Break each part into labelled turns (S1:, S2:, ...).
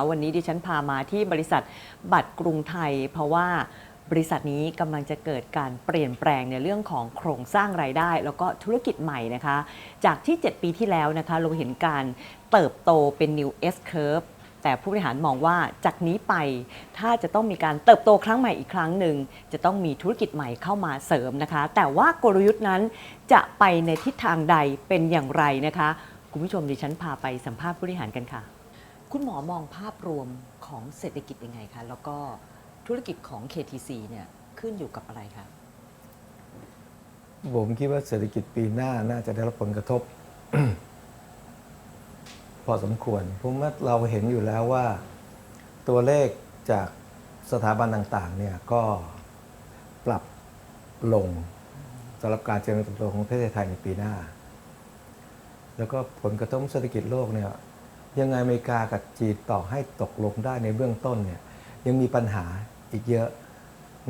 S1: ะวันนี้ดิฉันพามาที่บริษัทบัตรกรุงไทย เพราะว่าบริษัทนี้กำลังจะเกิดการเปลี่ยนแปลงในเรื่องของโครงสร้างรายได้ แล้วก็ธุรกิจใหม่นะคะ จากที่ 7 ปีที่แล้วนะคะ เราเห็นการเติบโตเป็น new S curve แต่ผู้บริหารมองว่าจากนี้ไปถ้าจะต้องมีการเติบโตครั้งใหม่อีกครั้งหนึ่ง จะต้องมีธุรกิจใหม่เข้ามาเสริมนะคะ แต่ว่ากลยุทธ์นั้นจะไปในทิศทางใดเป็นอย่างไรนะคะ คุณผู้ชมดิฉันพาไปสัมภาษณ์ผู้บริหารกันค่ะ คุณหมอมองภาพรวมของเศรษฐกิจยังไงคะ แล้วก็ธุรกิจของ KTC เนี่ยขึ้นอยู่กับอะไรคะ
S2: ผมคิดว่าเศรษฐกิจปีหน้าน่าจะได้รับผลกระทบ พอสมควรเพราะว่าเราเห็นอยู่แล้วว่าตัวเลขจากสถาบันต่างๆเนี่ยก็ปรับลงสำหรับการเจริญเติบโตของประเทศไทยในปีหน้า แล้วก็ผลกระทบเศรษฐกิจโลกเนี่ย ยังไงอเมริกากับจีนต่อให้ตกลงได้ในเบื้องต้นเนี่ยยังมีปัญหาอีกเยอะ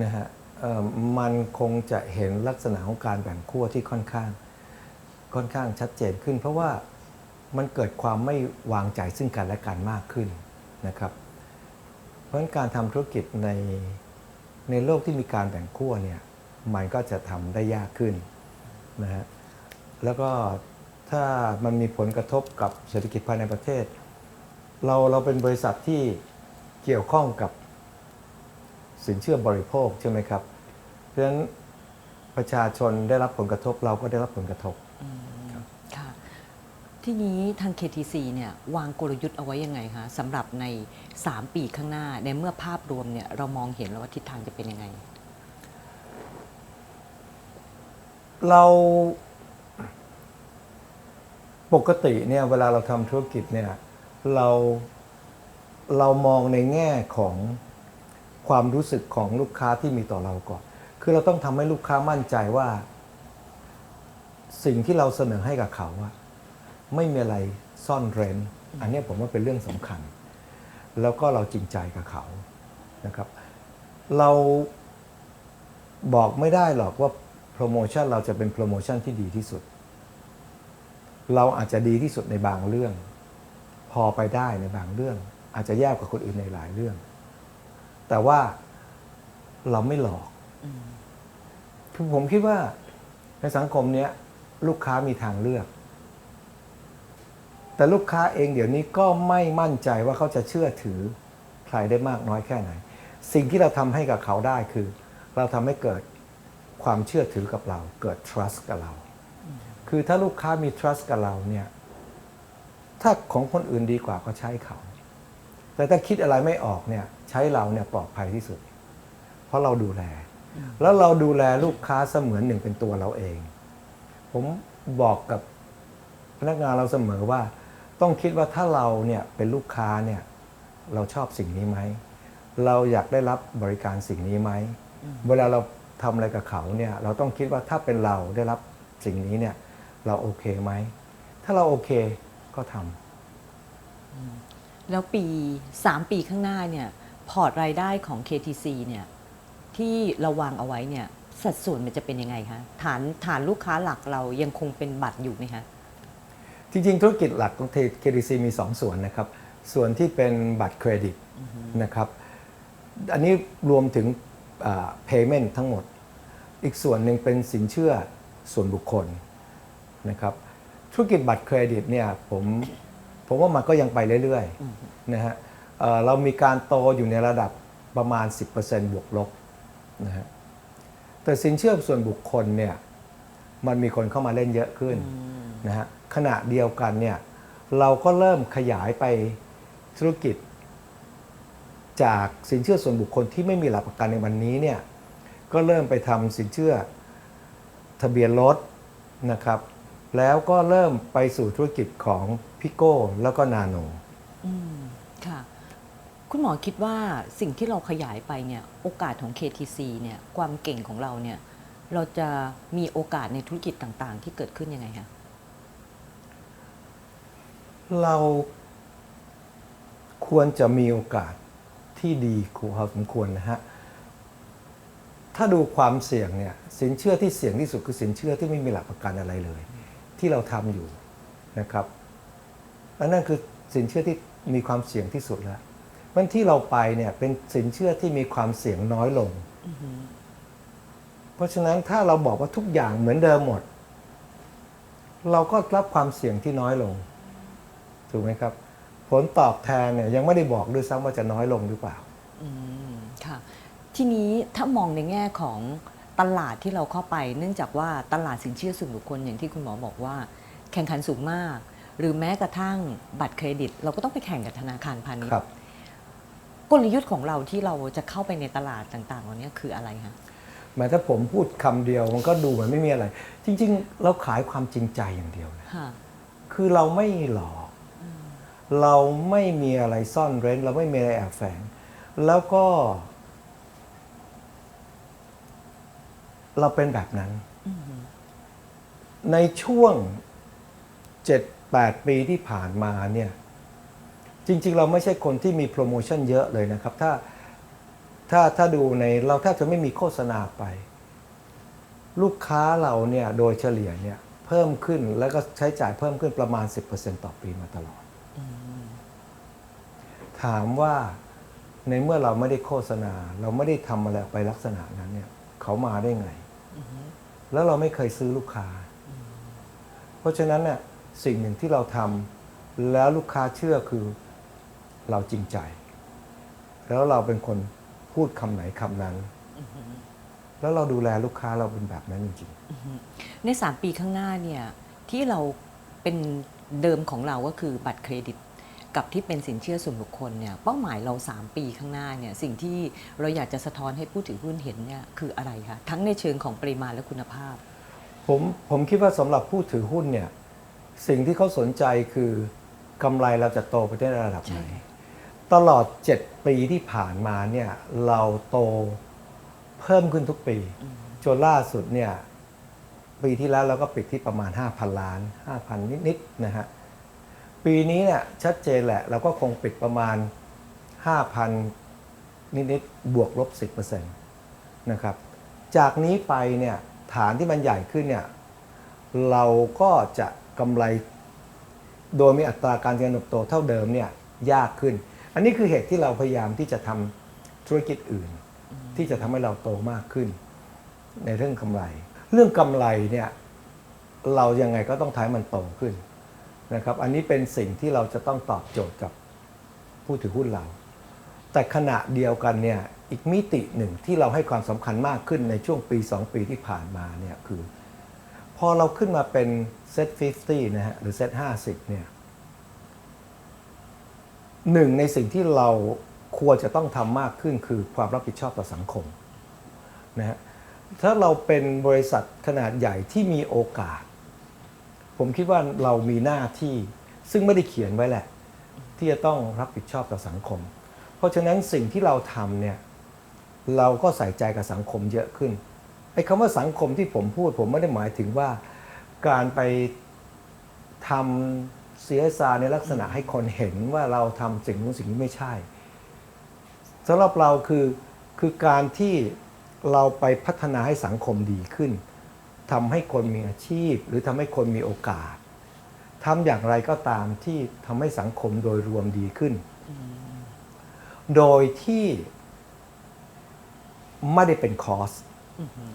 S2: นะฮะมันคงจะเห็นลักษณะของการแบ่งขั้วที่ค่อนข้าง ค่อนข้างชัดเจนขึ้น เพราะว่ามันเกิดความไม่วางใจซึ่งกันและกันมากขึ้นนะครับ เพราะฉะนั้นการทำธุรกิจในในโลกที่มีการแบ่งขั้วเนี่ยมันก็จะทำได้ยากขึ้นนะฮะแล้วก็ ถ้ามันมีผลกระทบกับเศรษฐกิจภายในประเทศ เราเราเป็นบริษัทที่เกี่ยวข้องกับสินเชื่อบริโภคใช่ไหมครับ เพราะฉะนั้นประชาชนได้รับผลกระทบเราก็ได้รับผลกระทบ
S1: ค่ะ ที่นี้ทาง KTC เนี่ยวางกลยุทธ์เอาไว้ยังไงคะสำหรับใน 3 ปีข้างหน้าในเมื่อภาพรวมเนี่ยเรามองเห็นแล้วว่าทิศทางจะเป็นยังไง
S2: เรา ปกติเนี่ยเวลาเราทำธุรกิจเนี่ยเราเรามองในแง่ของความรู้สึกของลูกค้าที่มีต่อเราก่อน คือเราต้องทำให้ลูกค้ามั่นใจว่า สิ่งที่เราเสนอให้กับเขาอะไม่มีอะไรซ่อนเร้น อันนี้ผมว่าเป็นเรื่องสำคัญ แล้วก็เราจริงใจกับเขานะครับ เราบอกไม่ได้หรอกว่าโปรโมชั่นเราจะเป็นโปรโมชั่นที่ดีที่สุด เราอาจจะดีที่สุดในบางเรื่อง พอไปได้ในบางเรื่อง อาจจะแย่กว่าคนอื่นในหลายเรื่อง แต่ว่าเราไม่หลอกคือผมคิดว่าในสังคมเนี้ย ลูกค้ามีทางเลือก แต่ลูกค้าเองเดี๋ยวนี้ก็ไม่มั่นใจว่าเขาจะเชื่อถือใครได้มากน้อยแค่ไหน สิ่งที่เราทำให้กับเขาได้คือ เราทำให้เกิดความเชื่อถือกับเรา เกิด trust กับเรา คือถ้าลูกค้ามี trust กับเราเนี่ย ถ้าของคนอื่นดีกว่าก็ใช้เขา แต่ถ้าคิดอะไรไม่ออกเนี่ย ใช้เราเนี่ยปลอดภัยที่สุด เพราะเราดูแล แล้วเราดูแลลูกค้าเสมือนหนึ่งเป็นตัวเราเอง ผมบอกกับพนักงานเราเสมอว่า ต้องคิดว่าถ้าเราเนี่ยเป็นลูกค้าเนี่ย เราชอบสิ่งนี้ไหม เราอยากได้รับบริการสิ่งนี้ไหม เวลาเราทำอะไรกับเขาเนี่ย เราต้องคิดว่าถ้าเป็นเราได้รับสิ่งนี้เนี่ย เราโอเคไหม ถ้าเราโอเคก็ทำ
S1: แล้วปี 3 ปีข้างหน้าเนี่ยพอร์ตรายได้ของ KTC เนี่ยที่เราวางเอาไว้เนี่ยสัดส่วนมันจะเป็นยังไงคะฐานฐานลูกค้าหลักเรายังคงเป็นบัตรอยู่ไหมคะ
S2: จริงๆ ธุรกิจหลักของ KDC มี 2 ส่วนนะครับ ส่วนที่เป็นบัตรเครดิตนะครับ อันนี้รวมถึงอ่า payment ทั้งหมด อีกส่วนหนึ่งเป็นสินเชื่อส่วนบุคคล นะครับธุรกิจบัตรเครดิตเนี่ยผมผมว่ามันก็ยังไปเรื่อยๆนะฮะเอ่อเรามีการโตอยู่ในระดับประมาณ 10%บวกลบนะฮะแต่สินเชื่อส่วนบุคคลเนี่ยมันมีคนเข้ามาเล่นเยอะขึ้นนะฮะขณะเดียวกันเนี่ยเราก็เริ่มขยายไปธุรกิจ จากสินเชื่อส่วนบุคคลที่ไม่มีหลักประกันในวันนี้เนี่ยก็เริ่มไปทำสินเชื่อทะเบียนรถนะครับ แล้วก็เริ่มไปสู่ธุรกิจของพิโก้แล้วก็นาโน
S1: อืมค่ะ คุณหมอคิดว่าสิ่งที่เราขยายไปเนี่ยโอกาสของ KTC เนี่ยความเก่งของเราเนี่ยเราจะมีโอกาสในธุรกิจต่างๆ ที่เกิดขึ้นยังไงคะ
S2: เราควรจะมีโอกาสที่ดีพอสมควรนะฮะ ถ้าดูความเสี่ยงเนี่ยสินเชื่อที่เสี่ยงที่สุดคือสินเชื่อที่ไม่มีหลักประกันอะไรเลย ที่เราทำอยู่นะครับและนั่นคือสินเชื่อที่มีความเสี่ยงที่สุดแล้วมันที่เราไปเนี่ยเป็นสินเชื่อที่มีความเสี่ยงน้อยลง เพราะฉะนั้นถ้าเราบอกว่าทุกอย่างเหมือนเดิมหมด เราก็รับความเสี่ยงที่น้อยลง ถูกไหมครับ ผลตอบแทนเนี่ยยังไม่ได้บอกด้วยซ้ำว่าจะน้อยลงหรือเปล่า
S1: อืมค่ะทีนี้ถ้ามองในแง่ของ ตลาดที่เราเข้าไป เนื่องจากว่าตลาดสินเชื่อส่วนบุคคลอย่างที่คุณหมอบอกว่า แข่งขันสูงมาก หรือแม้กระทั่งบัตรเครดิต เราก็ต้องไปแข่งกับธนาคารพาณิช
S2: ครั
S1: ย์
S2: บ
S1: กลยุทธ์ของเราที่เราจะเข้าไปในตลาดต่างๆเหล่านี้คืออะไรคะ
S2: แม้ถ้าผมพูดคำเดียวมันก็ดูเหมือนไม่มีอะไร จริง ๆ เราขายความจริงใจอย่างเดียวนะ
S1: ค่ะ
S2: คือเราไม่หลอก เราไม่มีอะไรซ่อนเร้น เราไม่มีอะไรแอบแฝง แล้วก็ เราเป็นแบบนั้น ในช่วง7-8ปีที่ผ่านมาเนี่ย จริง ๆ เราไม่ใช่คนที่มีโปรโมชั่นเยอะเลยนะครับ ถ้าถ้าถ้าดูในเราแทบจะไม่มีโฆษณาไป ลูกค้าเราเนี่ยโดยเฉลี่ยเนี่ยเพิ่มขึ้นแล้วก็ใช้จ่ายเพิ่มขึ้นประมาณ 10%ต่อปีมาตลอด ถามว่าในเมื่อเราไม่ได้โฆษณา เราไม่ได้ทำอะไรไปลักษณะนั้นเนี่ย เขามาได้ไง แล้วเราไม่เคยซื้อลูกค้า เพราะฉะนั้นเนี่ยสิ่งหนึ่งที่เราทำแล้วลูกค้าเชื่อคือเราจริงใจ แล้วเราเป็นคนพูดคำไหนคำนั้น แล้วเราดูแลลูกค้าเราเป็นแบบนั้นจริง
S1: ใน 3 ปีข้างหน้าเนี่ยที่เราเป็นเดิมของเราก็คือบัตรเครดิต กับที่เป็นสินเชื่อส่วนบุคคลเนี่ยเป้าหมายเรา 3 ปีข้างหน้าเนี่ยสิ่งที่เราอยากจะสะท้อนให้ผู้ถือหุ้นเห็นเนี่ยคืออะไรคะทั้งในเชิงของปริมาณและคุณภาพ
S2: ๆผมผมคิดว่าสำหรับผู้ถือหุ้นเนี่ยสิ่งที่เขาสนใจคือกำไรเราจะโตไปได้ระดับไหน
S1: ใช่
S2: ตลอด 7 ปีที่ผ่านมาเนี่ยเราโตเพิ่มขึ้นทุกปี จนล่าสุดเนี่ยปีที่แล้วเราก็ปิดที่ประมาณ 5,000 ล้าน 5,000 นิด ๆ นะฮะ ปีนี้เนี่ยชัดเจนแหละเราก็คงปิดประมาณ 5,000 นิดๆบวกลบ 10%นะครับ จากนี้ไปเนี่ยฐานที่มันใหญ่ขึ้นเนี่ยเราก็จะกำไรโดยมีอัตราการเติบโตเท่าเดิมเนี่ยยากขึ้น อันนี้คือเหตุที่เราพยายามที่จะทำธุรกิจอื่น ที่จะทำให้เราโตมากขึ้น ในเรื่องกำไร เรื่องกำไรเนี่ยเรายังไงก็ต้องทำให้มันโตขึ้น นะครับ อันนี้เป็นสิ่งที่เราจะต้องตอบโจทย์กับผู้ถือหุ้นเรา แต่ขณะเดียวกันเนี่ยอีกมิติหนึ่งที่เราให้ความสำคัญมากขึ้นในช่วงปี 2 ปีที่ผ่านมาเนี่ยคือ พอเราขึ้นมาเป็นเซต50นะฮะหรือเซต50เนี่ยหนึ่งในสิ่งที่เราควรจะต้องทำมากขึ้นคือความรับผิดชอบต่อสังคมนะฮะถ้าเราเป็นบริษัทขนาดใหญ่ที่มีโอกาส ผมคิดว่าเรามีหน้าที่ซึ่งไม่ได้เขียนไว้แหละ ที่จะต้องรับผิดชอบต่อสังคม เพราะฉะนั้นสิ่งที่เราทำเนี่ยเราก็ใส่ใจกับสังคมเยอะขึ้นไอ้คำว่าสังคมที่ผมพูด ผมไม่ได้หมายถึงว่าการไปทำ CSR ในลักษณะให้คนเห็นว่าเราทำสิ่งนู้นสิ่งนี้ไม่ใช่สำหรับเราคือคือการที่เราไปพัฒนาให้สังคมดีขึ้น ทำให้คนมีอาชีพ หรือทำให้คนมีโอกาสทำอย่างไรก็ตามที่ทำให้สังคมโดยรวมดีขึ้น โดยที่ไม่ได้เป็นคอส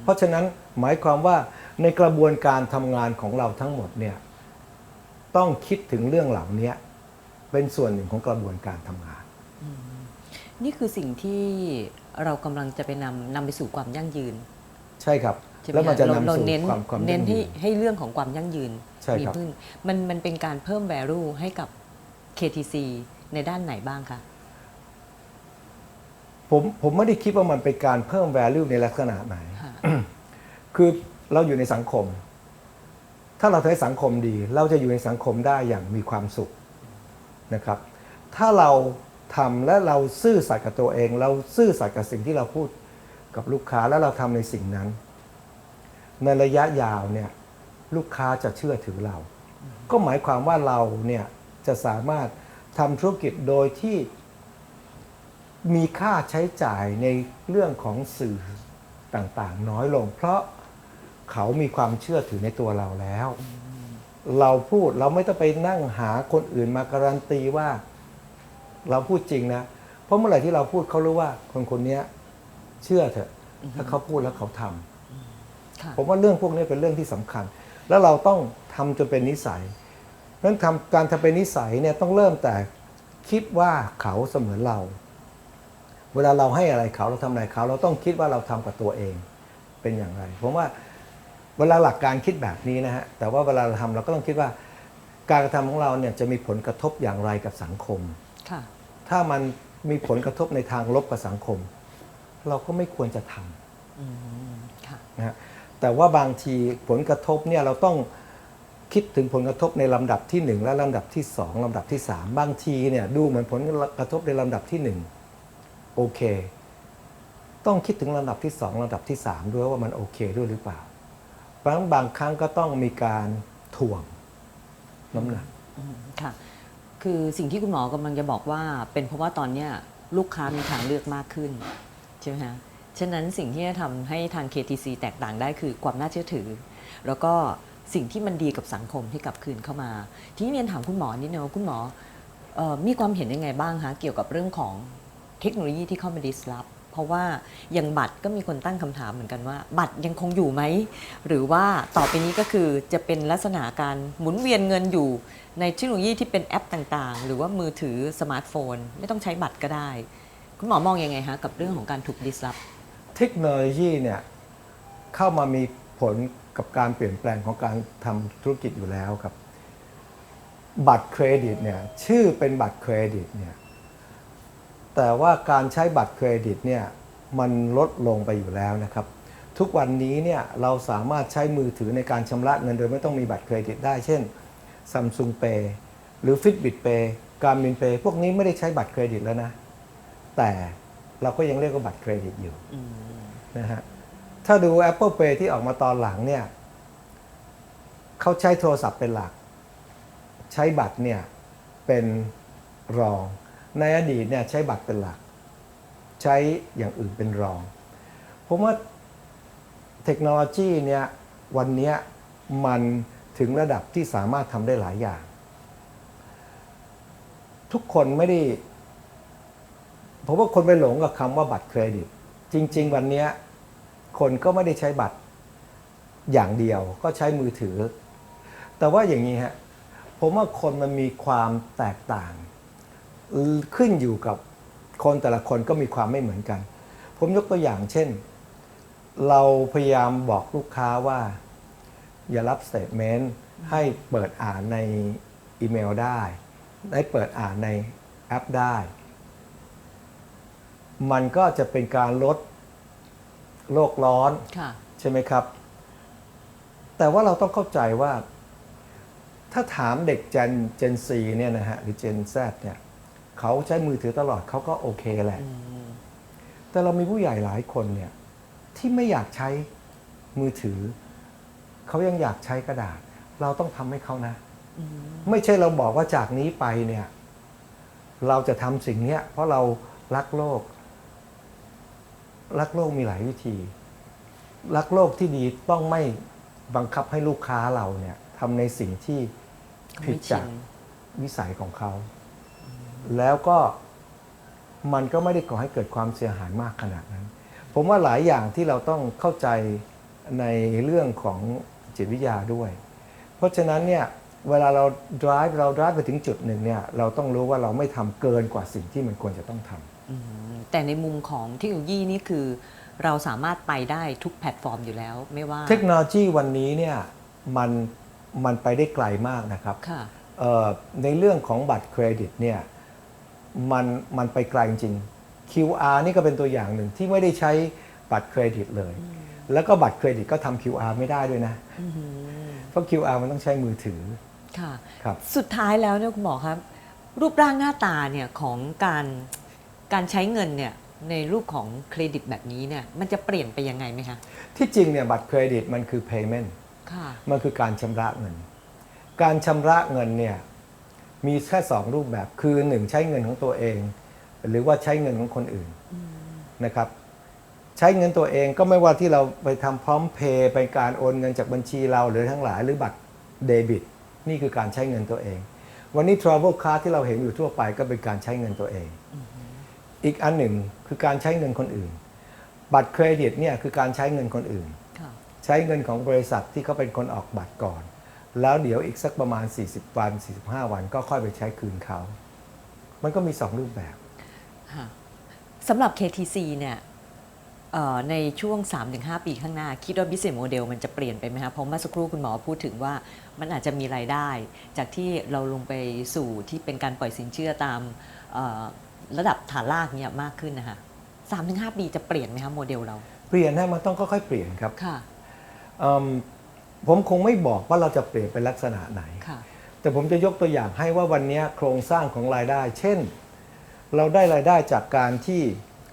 S2: เพราะฉะนั้นหมายความว่าในกระบวนการทำงานของเราทั้งหมดเนี่ยต้องคิดถึงเรื่องเหล่านี้เป็นส่วนหนึ่งของกระบวนการทำงาน
S1: นี่คือสิ่งที่เรากำลังจะไปนำนำไปสู่ความยั่งยืน
S2: ใช่ครับ
S1: ใช่ไห
S2: แล้วมันจะ
S1: เรา
S2: นำ
S1: เรา
S2: สู่
S1: เน้น
S2: ความความ
S1: เน้น
S2: ยั่ง
S1: ให้
S2: ยืน
S1: ให้เรื่องของความยั่งยืน
S2: ใช่
S1: มี
S2: ครับ
S1: ขึ้นมันมันเป็นการเพิ่ม value ให้กับ KTC ในด้านไหนบ้างคะ
S2: ผมผมไม่ได้คิดว่ามันเป็นการเพิ่ม value ในลักษณะไหน
S1: ค่ะ
S2: คือเราอยู่ในสังคม ถ้าเราทำให้สังคมดี เราจะอยู่ในสังคมได้อย่างมีความสุขนะครับ ถ้าเราทำและเราซื่อสัตย์กับตัวเอง เราซื่อสัตย์กับสิ่งที่เราพูดกับลูกค้าแล้วเราทำในสิ่งนั้น ในระยะยาวเนี่ยลูกค้าจะเชื่อถือเรา ก็หมายความว่าเราเนี่ยจะสามารถทำธุรกิจโดยที่มีค่าใช้จ่ายในเรื่องของสื่อต่างๆ น้อยลง เพราะเขามีความเชื่อถือในตัวเราแล้ว เราพูดเราไม่ต้องไปนั่งหาคนอื่นมาการันตีว่า เราพูดจริงนะ เพราะเมื่อไหร่ที่เราพูดเขารู้ว่าคนคนนี้เชื่อเถอะ ถ้าเขาพูดแล้วเขาทำ ผมว่าเรื่องพวกนี้เป็นเรื่องที่สำคัญ แล้วเราต้องทำจนเป็นนิสัยเพราะฉะนั้นทำการทำเป็นนิสัยเนี่ยต้องเริ่มแต่คิดว่าเขาเสมือนเรา เวลาเราให้อะไรเขาเราทำอะไรเขา เราต้องคิดว่าเราทำกับตัวเองเป็นอย่างไรผมว่าเวลาหลักการคิดแบบนี้นะฮะแต่ว่าเวลาเราทำเราก็ต้องคิดว่าการกระทำของเราเนี่ยจะมีผลกระทบอย่างไรกับสังคม
S1: ค่ะ
S2: ถ้ามันมีผลกระทบในทางลบกับสังคม เราก็ไม่ควรจะทำ
S1: อืมค่ะ
S2: นะฮะ แต่ว่าบางทีผลกระทบเนี่ยเราต้องคิดถึงผลกระทบในลำดับที่ 1 และลำดับที่ 2ลำดับที่ 3 บางทีเนี่ยดูเหมือนผลกระทบในลำดับที่ 1 โอเค ต้องคิดถึงลำดับที่ 2ลำดับที่ 3 ด้วยว่ามันโอเคด้วยหรือเปล่าบางบางครั้งก็ต้องมีการถ่วงน้ำหนัก
S1: ค่ะคือสิ่งที่คุณหมอกำลังจะบอกว่า เป็นเพราะว่าตอนเนี้ยลูกค้ามีทางเลือกมากขึ้นใช่ไหมฮะ ฉะนั้นสิ่งที่จะทำให้ทาง KTC แตกต่างได้คือความน่าเชื่อถือ แล้วก็สิ่งที่มันดีกับสังคมที่กลับคืนเข้ามา ทีนี้เรียนถามคุณหมอนิดนึงว่าคุณหมอออมีความเห็นยังไงบ้างคะเกี่ยวกับเรื่องของเทคโนโลยีที่เข้ามาดิสลอฟเพราะว่าอย่างบัตรก็มีคนตั้งคำถามเหมือนกันว่า บัตรยังคงอยู่ไหม หรือว่าต่อไปนี้ก็คือจะเป็นลักษณะการหมุนเวียนเงินอยู่ในเทคโนโลยีที่เป็นแอปต่างๆ หรือว่ามือถือสมาร์ทโฟน ไม่ต้องใช้บัตรก็ได้ คุณหมอมองยังไงฮะกับเรื่องของการถูกดิสลอฟ
S2: เทคโนโลยีเนี่ยเข้ามามีผลกับการเปลี่ยนแปลงของการทำธุรกิจอยู่แล้วครับ บัตรเครดิตเนี่ยชื่อเป็นบัตรเครดิตเนี่ยแต่ว่าการใช้บัตรเครดิตเนี่ยมันลดลงไปอยู่แล้วนะครับ ทุกวันนี้เนี่ยเราสามารถใช้มือถือในการชำระเงินโดยไม่ต้องมีบัตรเครดิตได้ เช่น Samsung Pay หรือ Fitbit Pay Garmin Pay พวกนี้ไม่ได้ใช้บัตรเครดิตแล้วนะ แต่ เราก็ยังเรียกว่าบัตรเครดิตอยู่นะฮะถ้าดู Apple Pay ที่ออกมาตอนหลังเนี่ยเขาใช้โทรศัพท์เป็นหลัก ใช้บัตรเนี่ยเป็นรอง ในอดีตเนี่ยใช้บัตรเป็นหลัก ใช้อย่างอื่นเป็นรองผมว่าเทคโนโลยีเนี่ยวันเนี้ยมันถึงระดับที่สามารถทำได้หลายอย่าง ทุกคนไม่ได้ ผมว่าคนไปหลงกับคำว่าบัตรเครดิต จริง ๆ วันนี้คนก็ไม่ได้ใช้บัตรอย่างเดียวก็ใช้มือถือ แต่ว่าอย่างนี้ฮะผมว่าคนมันมีความแตกต่าง ขึ้นอยู่กับคนแต่ละคนก็มีความไม่เหมือนกัน ผมยกตัวอย่างเช่น เราพยายามบอกลูกค้าว่า อย่ารับสเตทเมนต์ให้เปิดอ่านในอีเมลได้ได้เปิดอ่านในแอปได้ มันก็จะเป็นการลดโลกร้อน
S1: ค่ะ
S2: ใช่ไหมครับ แต่ว่าเราต้องเข้าใจว่า ถ้าถามเด็ก Gen Gen C เนี่ยนะฮะหรือ Gen Z เนี่ยเขาใช้มือถือตลอดเขาก็โอเคแหละ แต่เรามีผู้ใหญ่หลายคนเนี่ย ที่ไม่อยากใช้มือถือ เขายังอยากใช้กระดาษ เราต้องทำให้เขานะไม่ใช่เราบอกว่าจากนี้ไปเนี่ย เราจะทำสิ่งเนี้ยเพราะเรารักโลก รักโลกมีหลายวิธี รักโลกที่ดีต้องไม่บังคับให้ลูกค้าเราเนี่ยทำในสิ่งที่ผิดจากวิสัยของเขา แล้วก็มันก็ไม่ได้ก่อให้เกิดความเสียหายมากขนาดนั้น ผมว่าหลายอย่างที่เราต้องเข้าใจในเรื่องของจิตวิทยาด้วย เพราะฉะนั้นเนี่ยเวลาเรา drive เรา drive ไปถึงจุดหนึ่งเนี่ยเราต้องรู้ว่าเราไม่ทำเกินกว่าสิ่งที่มันควรจะต้องทำ
S1: อืม แต่ในมุมของเทคโนโลยีนี่คือ เราสามารถไปได้ทุกแพลตฟอร์มอยู่แล้ว ไม่ว่า
S2: เทคโนโลยีวันนี้เนี่ยมันมันไปได้ไกลมากนะครับ
S1: ค่ะ
S2: เอ่อในเรื่องของบัตรเครดิตเนี่ยมันมันไปไกลจริง QR นี่ก็เป็นตัวอย่างหนึ่งที่ไม่ได้ใช้บัตรเครดิตเลย แล้วก็บัตรเครดิตก็ทำ QR ไม่ได้ด้วยนะ
S1: อืม
S2: เพราะ QR มันต้องใช้มือถือ
S1: ค่ะ
S2: ครับ
S1: สุดท้ายแล้วเนี่ยคุณหมอครับ รูปร่างหน้าตาเนี่ยของการ การใช้เงินเนี่ยในรูปของเครดิตแบบนี้เนี่ยมันจะเปลี่ยนไปยังไงไหมคะ
S2: ที่จริงเนี่ยบัตรเครดิตมันคือ payment
S1: ค่ะ
S2: มันคือการชำระเงิน การชำระเงินเนี่ยมีแค่สองรูปแบบคือหนึ่งใช้เงินของตัวเอง หรือว่าใช้เงินของคนอื่นนะครับ ใช้เงินตัวเองก็ไม่ว่าที่เราไปทำพร้อมเพย์ไปการโอนเงินจากบัญชีเราหรือทั้งหลายหรือบัตรเดบิต นี่คือการใช้เงินตัวเองววันนี้ Travel Card ที่เราเห็นอยู่ทั่วไปก็เป็นการใช้เงินตัวเอง อีกอันหนึ่งคือการใช้เงินคนอื่น บัตรเครดิตเนี่ยคือการใช้เงินคนอื่น
S1: ค่ะ
S2: ใช้เงินของบริษัทที่เขาเป็นคนออกบัตรก่อน แล้วเดี๋ยวอีกสักประมาณ 40 วัน 45 วันก็ค่อยไปใช้คืนเขา มันก็มี 2 รูปแบบ
S1: ค่ะสำหรับ KTC เนี่ยเอ่อในช่วง 3-5 ปีข้างหน้า คิดว่า business model มันจะเปลี่ยนไปไหมคะเพราะเมื่อสักครู่คุณหมอพูดถึงว่ามันอาจจะมีรายได้ จากที่เราลงไปสู่ที่เป็นการปล่อยสินเชื่อตามเอ่อ ระดับฐานรากเนี่ยมากขึ้นนะคะ3-5ปีจะเปลี่ยนไหมคะโมเดลเรา
S2: เปลี่ยนให้มันต้องค่อยๆเปลี่ยนครับ
S1: ค่ะ
S2: เอิ่มผมคงไม่บอกว่าเราจะเปลี่ยนเป็นลักษณะไหน
S1: ค่ะ
S2: แต่ผมจะยกตัวอย่างให้ว่าวันนี้โครงสร้างของรายได้ เช่น เราได้รายได้จากการที่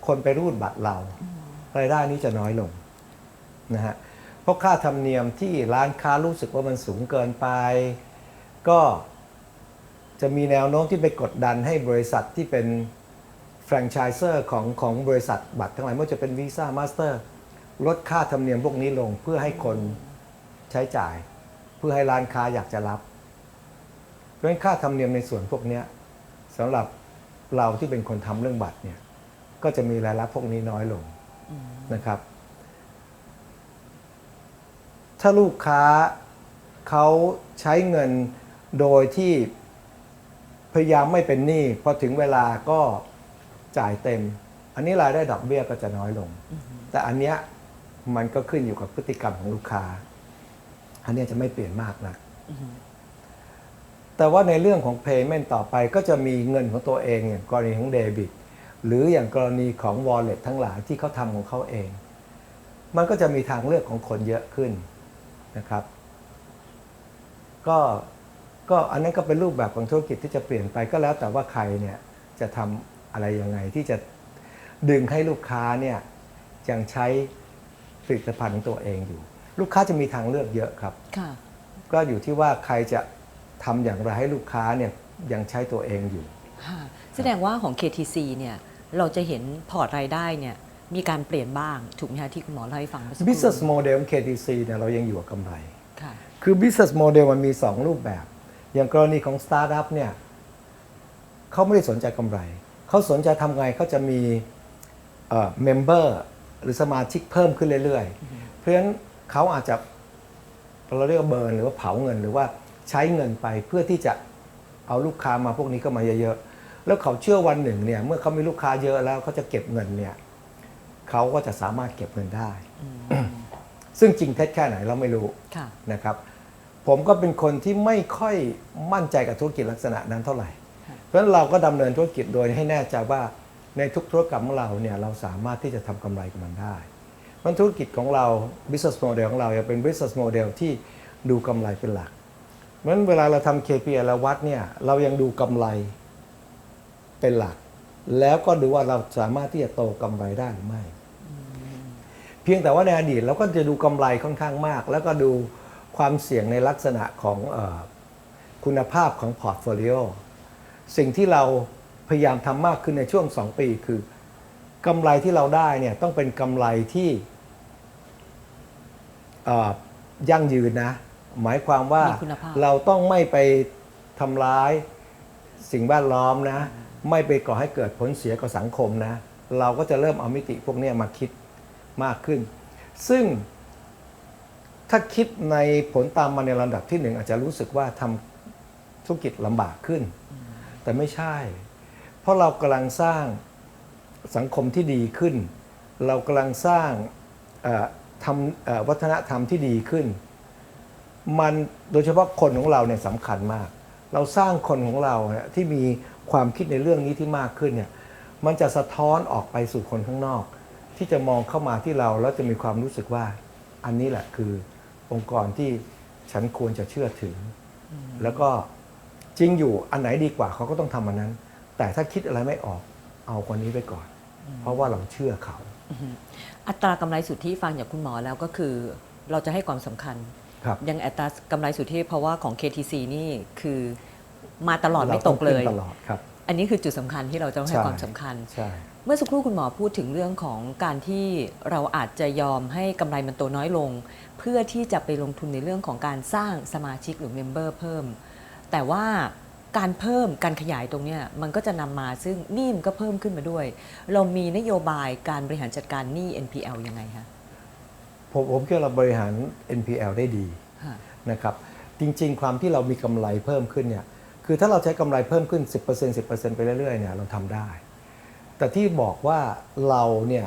S2: คนไปรูดบัตรเรา รายได้นี้จะน้อยลงนะฮะเพราะค่าธรรมเนียมที่ร้านค้ารู้สึกว่ามันสูงเกินไป ก็จะมีแนวโน้มที่ไปกดดันให้บริษัทที่เป็นแฟ รนไชส์เซอร์ของของบริษัทบัตรทั้งหลายไม่ว่าจะเป็นวีซ่ามาสเตอร์ลดค่าธรรมเนียมพวกนี้ลงเพื่อให้คนใช้จ่าย เพื่อให้ร้านค้าอยากจะรับ เพราะฉะนั้นค่าธรรมเนียมในส่วนพวกนี้สำหรับเราที่เป็นคนทำเรื่องบัตรเนี่ยก็จะมีรายรับพวกนี้น้อยลงนะครับ ถ้าลูกค้าเขาใช้เงินโดยที่พยายามไม่เป็นหนี้พอถึงเวลาก็ จ่ายเต็ม อันนี้รายได้ดอกเบี้ยก็จะน้อยลง แต่อันเนี้ยมันก็ขึ้นอยู่กับพฤติกรรมของลูกค้า อันเนี้ยจะไม่เปลี่ยนมากนะแต่ว่าในเรื่องของ payment ต่อไปก็จะมีเงินของตัวเองอย่างกรณีของเดบิตหรืออย่างกรณีของ wallet ทั้งหลายที่เขาทำของเขาเอง มันก็จะมีทางเลือกของคนเยอะขึ้นนะครับ ก็ก็อันนั้นก็เป็นรูปแบบของธุรกิจที่จะเปลี่ยนไปก็แล้วแต่ว่าใครเนี่ยจะทำ อะไรยังไงที่จะดึงให้ลูกค้าเนี่ยยังใช้ผลิตภัณฑ์ของตัวเองอยู่ ลูกค้าจะมีทางเลือกเยอะครับ
S1: ค่ะ
S2: ก็อยู่ที่ว่าใครจะทำอย่างไรให้ลูกค้าเนี่ยยังใช้ตัวเองอยู่
S1: ค่ะแสดงว่าของ KTC เนี่ยเราจะเห็นพอร์ตรายได้เนี่ยมีการเปลี่ยนบ้างถูกไหมคะที่คุณหมอเล่าให้ฟังเมื่อสักครู่
S2: business model ของ KTC เนี่ยเรายังอยู่กับกำไร
S1: ค่ะ
S2: คือ business model มันมี 2 รูปแบบ อย่างกรณีของ startup เนี่ยเขาไม่ได้สนใจกำไร เขาสนใจทำไงเขาจะมีเอ่อ member หรือสมาชิกเพิ่มขึ้นเรื่อยๆ เพราะฉะนั้นเขาอาจจะเราเรียกว่าเบิร์นหรือว่าเผาเงินหรือว่าใช้เงินไปเพื่อที่จะเอาลูกค้ามาพวกนี้ก็มาเยอะๆ แล้วเขาเชื่อวันหนึ่งเนี่ยเมื่อเขามีลูกค้าเยอะแล้วเขาจะเก็บเงินเนี่ยเขาก็จะสามารถเก็บเงินได้ ซึ่งจริงเท็จแค่ไหนเราไม่รู้
S1: ค่ะ
S2: นะครับ ผมก็เป็นคนที่ไม่ค่อยมั่นใจกับธุรกิจลักษณะนั้นเท่าไหร่
S1: ครับ
S2: เพราะฉะนั้นเราก็ดำเนินธุรกิจโดยให้แน่ใจว่าในทุกธุรกรรมของเราเนี่ยเราสามารถที่จะทำกำไรกับมันได้เพราะฉะนั้นธุรกิจของเรา business model ของเราจะเป็น business model ที่ดูกำไรเป็นหลักเพราะฉะนั้นเวลาเราทำ KPI เราวัดเนี่ยเรายังดูกำไรเป็นหลัก แล้วก็ดูว่าเราสามารถที่จะโตกำไรได้หรือไม่เพียงแต่ว่าในอดีตเราก็จะดูกำไรค่อนข้างมาก แล้วก็ดูความเสี่ยงในลักษณะของออคุณภาพของพอร์ตโฟลิโอ สิ่งที่เราพยายามทำมากขึ้นในช่วง 2 ปีคือกำไรที่เราได้เนี่ยต้องเป็นกำไรที่เอ่อยั่งยืนนะ หมายความว่า
S1: มีคุณภาพ
S2: เราต้องไม่ไปทำร้ายสิ่งแวดล้อมนะ ไม่ไปก่อให้เกิดผลเสียกับสังคมนะ เราก็จะเริ่มเอามิติพวกเนี้ยมาคิดมากขึ้น ซึ่งถ้าคิดในผลตามมาในลำดับที่หนึ่งอาจจะรู้สึกว่าทำธุรกิจลำบากขึ้น แต่ไม่ใช่ เพราะเรากำลังสร้างสังคมที่ดีขึ้น เรากำลังสร้างทำวัฒนธรรมที่ดีขึ้น มันโดยเฉพาะคนของเราเนี่ยสำคัญมาก เราสร้างคนของเราเนี่ยที่มีความคิดในเรื่องนี้ที่มากขึ้นเนี่ยมันจะสะท้อนออกไปสู่คนข้างนอก ที่จะมองเข้ามาที่เราแล้วจะมีความรู้สึกว่า อันนี้แหละคือองค์กรที่ฉันควรจะเชื่อถือ แล้วก็ จริงอยู่อันไหนดีกว่าเขาก็ต้องทำอันนั้น แต่ถ้าคิดอะไรไม่ออกเอาคนนี้ไปก่อน เพราะว่าเราเชื่อเขา
S1: อัตรากำไรสุทธิฟังจากคุณหมอแล้วก็คือ เราจะให้ความสำคัญ
S2: ครับ
S1: ยังอัตรากำไรสุทธิเพราะว่าของ KTC นี่คือมาตลอดไม่ตกเลย
S2: ราองขึ้นตลอดครับ
S1: อันนี้คือจุดสำคัญที่เราจะต้องให้
S2: ใช่
S1: ความสำคัญ
S2: ใช่
S1: เมื่อสักครู่คุณหมอพูดถึงเรื่องของการที่เราอาจจะยอมให้กำไรมันโตน้อยลง เพื่อที่จะไปลงทุนในเรื่องของการสร้างสมาชิกหรือเมมเบอร์เพิ่ม แต่ว่าการเพิ่มการขยายตรงเนี้ยมันก็จะนำมาซึ่งหนี้มันก็เพิ่มขึ้นมาด้วย เรามีนโยบายการบริหารจัดการหนี้ NPL ยังไงคะ
S2: ผมผมคิดว่าเราบริหาร NPL ได้ดี
S1: ค่ะ
S2: นะครับจริง ๆ ความที่เรามีกำไรเพิ่มขึ้นเนี่ยคือถ้าเราใช้กำไรเพิ่มขึ้น 10% 10%ไปเรื่อยๆเนี่ยเราทำได้ แต่ที่บอกว่าเราเนี่ย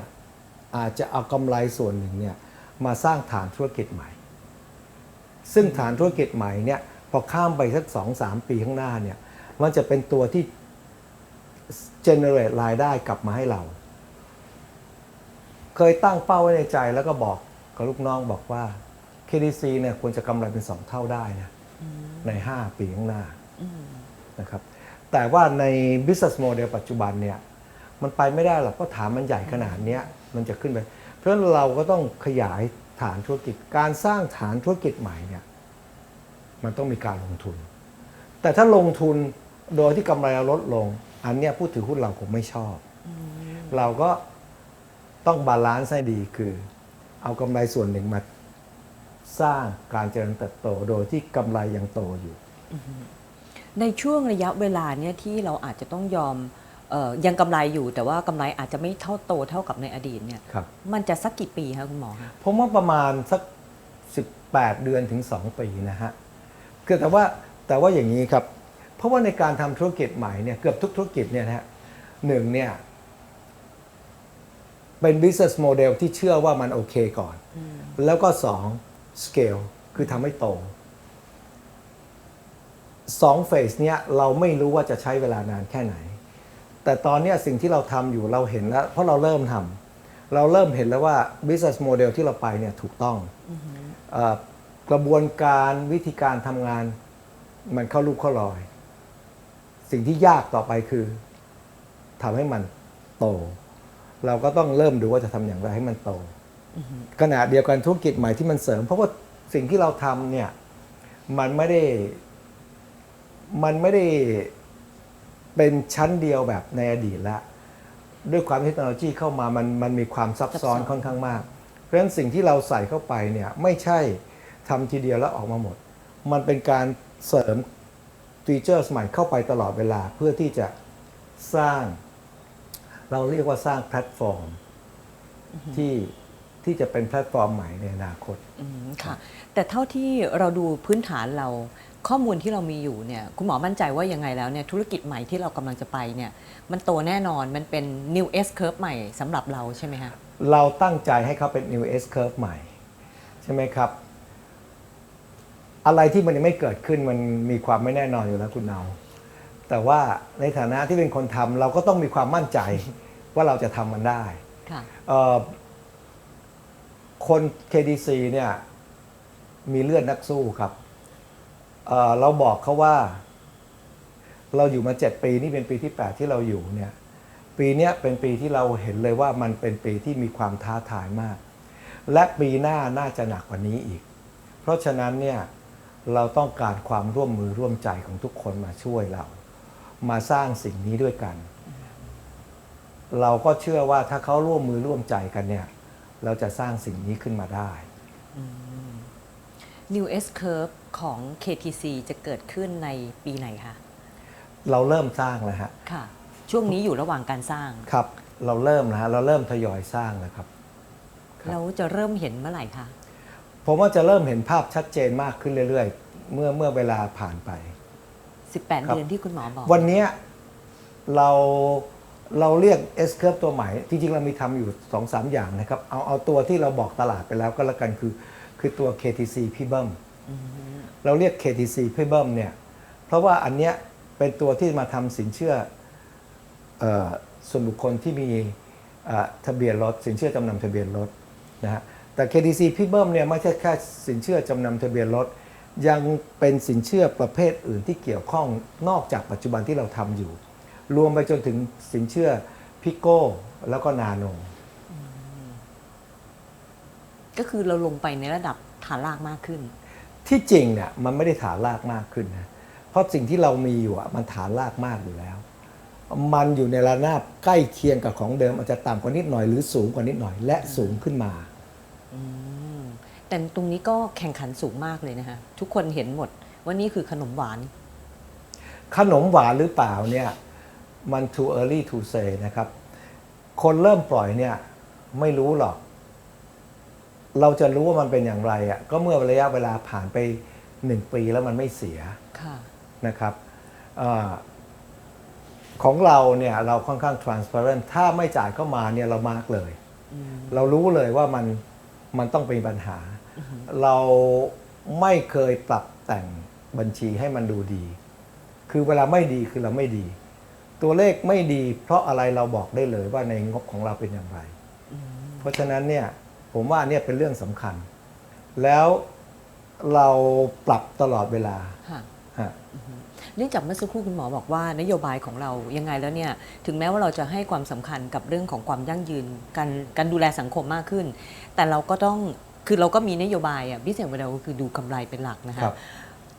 S2: อาจจะเอากำไรส่วนหนึ่งเนี่ยมาสร้างฐานธุรกิจใหม่ ซึ่งฐานธุรกิจใหม่เนี่ยพ อข้ามไปสัก 2-3 ปีข้างหน้าเนี่ยมันจะเป็นตัวที่ generate รายได้กลับมาให้เรา เคยตั้งเป้าไว้ในใจแล้วก็บอกกับลูกน้องบอกว่า KDC เนี่ยควรจะกำไรเป็น 2 เท่าได้นะใน 5 ปีข้างหน้านะครับ แต่ว่าใน business model ปัจจุบันเนี่ยมันไปไม่ได้หรอกเพราะฐานมันใหญ่ขนาดเนี้ยมันจะขึ้นไป เพราะฉะนั้นเราก็ต้องขยายฐานธุรกิจการสร้างฐานธุรกิจใหม่เนี่ย มันต้องมีการลงทุน แต่ถ้าลงทุนโดยที่กำไรเราลดลง อันเนี้ยผู้ถือหุ้นเราคงไม่ชอบ เราก็ต้องบาลานซ์ให้ดีคือ เอากำไรส่วนหนึ่งมาสร้างการเจริญเติบโตโดยที่กำไรยังโตอยู่
S1: ในช่วงระยะเวลาเนี่ยที่เราอาจจะต้องยอมเออยังกำไรอยู่แต่ว่ากำไรอาจจะไม่เท่าโตเท่ากับในอดีตเนี่ย
S2: ครับ
S1: มันจะสักกี่ปีคะคุณหมอคะ
S2: ผมว่าประมาณสัก 18 เดือนถึง 2 ปีนะฮะ คือแต่ว่าแต่ว่าอย่างนี้ครับ เพราะว่าในการทำธุรกิจใหม่เนี่ยเกือบทุกธุรกิจเนี่ยนะฮะหนึ่งเนี่ยเป็น business model ที่เชื่อว่ามันโอเคก่อน แล้วก็สอง scale คือทำให้โตสองเฟสเนี้ยเราไม่รู้ว่าจะใช้เวลานานแค่ไหน แต่ตอนเนี้ยสิ่งที่เราทำอยู่เราเห็นแล้ว เพราะเราเริ่มทำเราเริ่มเห็นแล้วว่า business model ที่เราไปเนี่ยถูกต้องเออ กระบวนการวิธีการทำงาน มันเข้ารูปเข้ารอย สิ่งที่ยากต่อไปคือทำให้มันโต เราก็ต้องเริ่มดูว่าจะทำอย่างไรให้มันโตขณะเดียวกันธุรกิจใหม่ที่มันเสริม เพราะว่าสิ่งที่เราทำเนี่ยมันไม่ได้มันไม่ได้เป็นชั้นเดียวแบบในอดีตแล้วด้วยความเทคโนโลยีเข้ามามันมันมีความซับซ้อน
S1: ซับซ้อน
S2: ค่อนข้างมาก เพราะฉะนั้นสิ่งที่เราใส่เข้าไปเนี่ยไม่ใช่ ทำทีเดียวแล้วออกมาหมด มันเป็นการเสริมฟีเจอร์ใหม่เข้าไปตลอดเวลาเพื่อที่จะสร้าง เราเรียกว่าสร้างแพลตฟอร์มที่ที่จะเป็นแพลตฟอร์มใหม่ในอนาคต
S1: อืมค่ะ แต่เท่าที่เราดูพื้นฐานเราข้อมูลที่เรามีอยู่เนี่ยคุณหมอมั่นใจว่ายังไงแล้วเนี่ยธุรกิจใหม่ที่เรากำลังจะไปเนี่ยมันโตแน่นอนมันเป็น new S curve ใหม่สำหรับเราใช่ไหมคะ
S2: เราตั้งใจให้เขาเป็น new S curve ใหม่ ใช่ไหมครับ อะไรที่มันยังไม่เกิดขึ้นมันมีความไม่แน่นอนอยู่แล้วคุณเนา แต่ว่าในฐานะที่เป็นคนทำเราก็ต้องมีความมั่นใจว่าเราจะทำมันได้
S1: ค่ะ
S2: เอ่อคน KDC เนี่ยมีเลือดนักสู้ครับเอ่อเราบอกเขาว่า เราอยู่มา7ปีนี่เป็นปีที่8ที่เราอยู่เนี่ย ปีเนี้ยเป็นปีที่เราเห็นเลยว่ามันเป็นปีที่มีความท้าทายมาก และปีหน้าน่าจะหนักกว่านี้อีก เพราะฉะนั้นเนี่ย เราต้องการความร่วมมือร่วมใจของทุกคนมาช่วยเรา มาสร้างสิ่งนี้ด้วยกัน เราก็เชื่อว่าถ้าเขาร่วมมือร่วมใจกันเนี่ย เราจะสร้างสิ่งนี้ขึ้นมาได้
S1: new S curve ของ KTC จะเกิดขึ้นในปีไหนคะ
S2: เราเริ่มสร้างแล้วฮะ
S1: ค่ะ ช่วงนี้อยู่ระหว่างการสร้าง
S2: ครับ เราเริ่มนะฮะ เราเริ่มทยอยสร้างแล้วครับครับ
S1: แล้วจะเริ่มเห็นเมื่อไหร่คะ
S2: ผมว่าจะเริ่มเห็นภาพชัดเจนมากขึ้นเรื่อยๆ เมื่อเมื่อเวลาผ่านไป
S1: 18
S2: ครับ
S1: เดือนที่คุณหมอบอก
S2: วันเนี้ยเราเราเรียก S curve ตัวใหม่จริงๆเรามีทำอยู่ 2 3 อย่างนะครับ เอาเอาตัวที่เราบอกตลาดไปแล้วก็แล้วกันคือ คือตัว KTC พี่เบิ้มเราเรียก KTC พี่เบิ้มเนี่ย เพราะว่าอันเนี้ยเป็นตัวที่มาทำสินเชื่อเออส่วนบุคคลที่มีเอ่อทะเบียนรถ สินเชื่อจำนำทะเบียนรถนะฮะ แต่ KTC พี่เบิ้มเนี่ยไม่ใช่แค่สินเชื่อจำนำทะเบียนรถ ยังเป็นสินเชื่อประเภทอื่นที่เกี่ยวข้องนอกจากปัจจุบันที่เราทำอยู่ รวมไปจนถึงสินเชื่อพิโก้แล้วก็นาโน
S1: ก็คือเราลงไปในระดับฐานรากมากขึ้น
S2: ที่จริงเนี่ยมันไม่ได้ฐานรากมากขึ้นนะเพราะสิ่งที่เรามีอยู่อะมันฐานรากมากอยู่แล้ว มันอยู่ในระนาบใกล้เคียงกับของเดิมอาจจะต่ำกว่านิดหน่อยหรือสูงกว่านิดหน่อยและสูงขึ้นมา
S1: แต่ตรงนี้ก็แข่งขันสูงมากเลยนะคะทุกคนเห็นหมดว่านี่คือขนมหวาน
S2: ขนมหวานหรือเปล่าเนี่ยมัน too early to say นะครับ คนเริ่มปล่อยเนี่ยไม่รู้หรอก เราจะรู้ว่ามันเป็นอย่างไรอะก็เมื่อระยะเวลาผ่านไปหนึ่งปีแล้วมันไม่เสีย
S1: ค่ะ
S2: นะครับอาของเราเนี่ยเราค่อนข้าง transparent ถ้าไม่จ่ายก็มาเนี่ยเรามาร์กเลย
S1: อืม
S2: เรารู้เลยว่ามัน มันต้องเป็นปัญหา เราไม่เคยปรับแต่งบัญชีให้มันดูดี คือเวลาไม่ดีคือเราไม่ดี ตัวเลขไม่ดี เพราะอะไรเราบอกได้เลยว่าในงบของเราเป็นอย่างไร เพราะฉะนั้นเนี่ยผมว่าเนี่ยเป็นเรื่องสำคัญ แล้วเราปรับตลอดเวลา
S1: ค่ะ
S2: ฮะ
S1: เนื่องจากเมื่อสักครู่คุณหมอบอกว่านโยบายของเรายังไงแล้วเนี่ยถึงแม้ว่าเราจะให้ความสำคัญกับเรื่องของความยั่งยืนการการดูแลสังคมมากขึ้น แต่เราก็ต้องคือเราก็มีนโยบายอะพิเศษของเราคือดูกำไรเป็นหลักนะคะ
S2: ครับ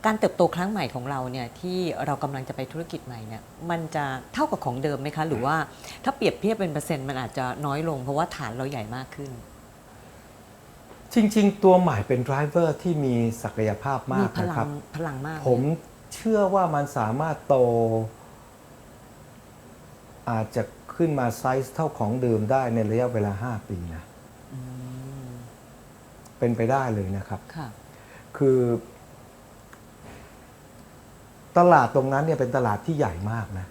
S1: การเติบโตครั้งใหม่ของเราเนี่ยที่เรากำลังจะไปธุรกิจใหม่เนี่ยมันจะเท่ากับของเดิมไหมคะ หรือว่าถ้าเปรียบเทียบเป็นเปอร์เซ็นต์มันอาจจะน้อยลงเพราะว่าฐานเราใหญ่มากขึ้น
S2: จริง ๆ ตัวใหม่เป็น driver ที่มีศักยภาพ
S1: มี
S2: มาก
S1: พ
S2: นะ
S1: ลั
S2: ครับ
S1: งพลังมาก
S2: ผม เชื่อว่ามันสามารถโต อาจจะขึ้นมาไซส์เท่าของเดิมได้ในระยะเวลา 5 ปีนะ
S1: อืม
S2: เป็นไปได้เลยนะครับ
S1: ค่ะ
S2: คือ ตลาดตรงนั้นเนี่ยเป็นตลาดที่ใหญ่มากนะ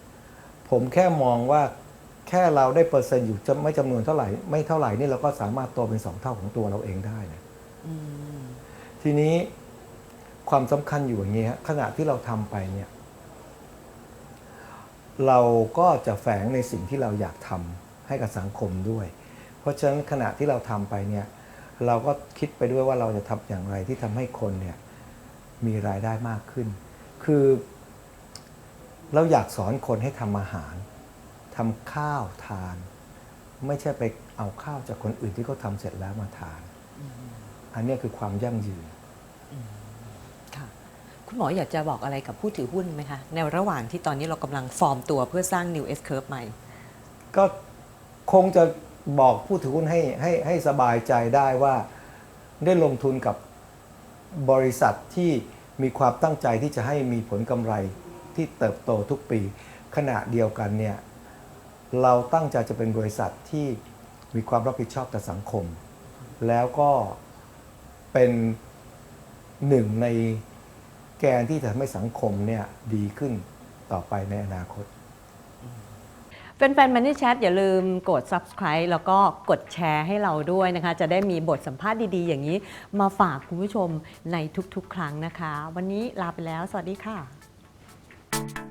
S2: ผมแค่มองว่าแค่เราได้เปอร์เซ็นต์อยู่จะไม่จำนวนเท่าไหร่ ไม่เท่าไหร่นี่เราก็สามารถโตเป็นสองเท่าของตัวเราเองได้นะ
S1: อืม
S2: ทีนี้ ความสำคัญอยู่อย่างนี้ฮะขณะที่เราทำไปเนี่ยเราก็จะแฝงในสิ่งที่เราอยากทำให้กับสังคมด้วย เพราะฉะนั้นขณะที่เราทำไปเนี่ยเราก็คิดไปด้วยว่าเราจะทำอย่างไรที่ทำให้คนเนี่ยมีรายได้มากขึ้น คือ เราอยากสอนคนให้ทำอาหารทำข้าวทาน ไม่ใช่ไปเอาข้าวจากคนอื่นที่เขาทำเสร็จแล้วมาทาน อันนี้คือความยั่งยืน
S1: คุณหมออยากจะบอกอะไรกับผู้ถือหุ้นไหมคะ ในระหว่างที่ตอนนี้เรากำลังฟอร์มตัวเพื่อสร้าง New S Curve ใหม่
S2: ก็คงจะบอกผู้ถือหุ้นให้ให้ให้สบายใจได้ว่าได้ลงทุนกับบริษัทที่มีความตั้งใจที่จะให้มีผลกำไรที่เติบโตทุกปี ขณะเดียวกันเนี่ยเราตั้งใจจะเป็นบริษัทที่มีความรับผิดชอบต่อสังคม แล้วก็เป็นหนึ่งใน แกนที่จะทำให้สังคมเนี่ยดีขึ้นต่อไปในอนาคต
S1: แฟนๆ Money Chat อย่าลืมกด subscribe แล้วก็กดแชร์ให้เราด้วยนะคะ จะได้มีบทสัมภาษณ์ดีๆ อย่างนี้มาฝากคุณผู้ชมในทุกๆ ครั้งนะคะ วันนี้ลาไปแล้ว สวัสดีค่ะ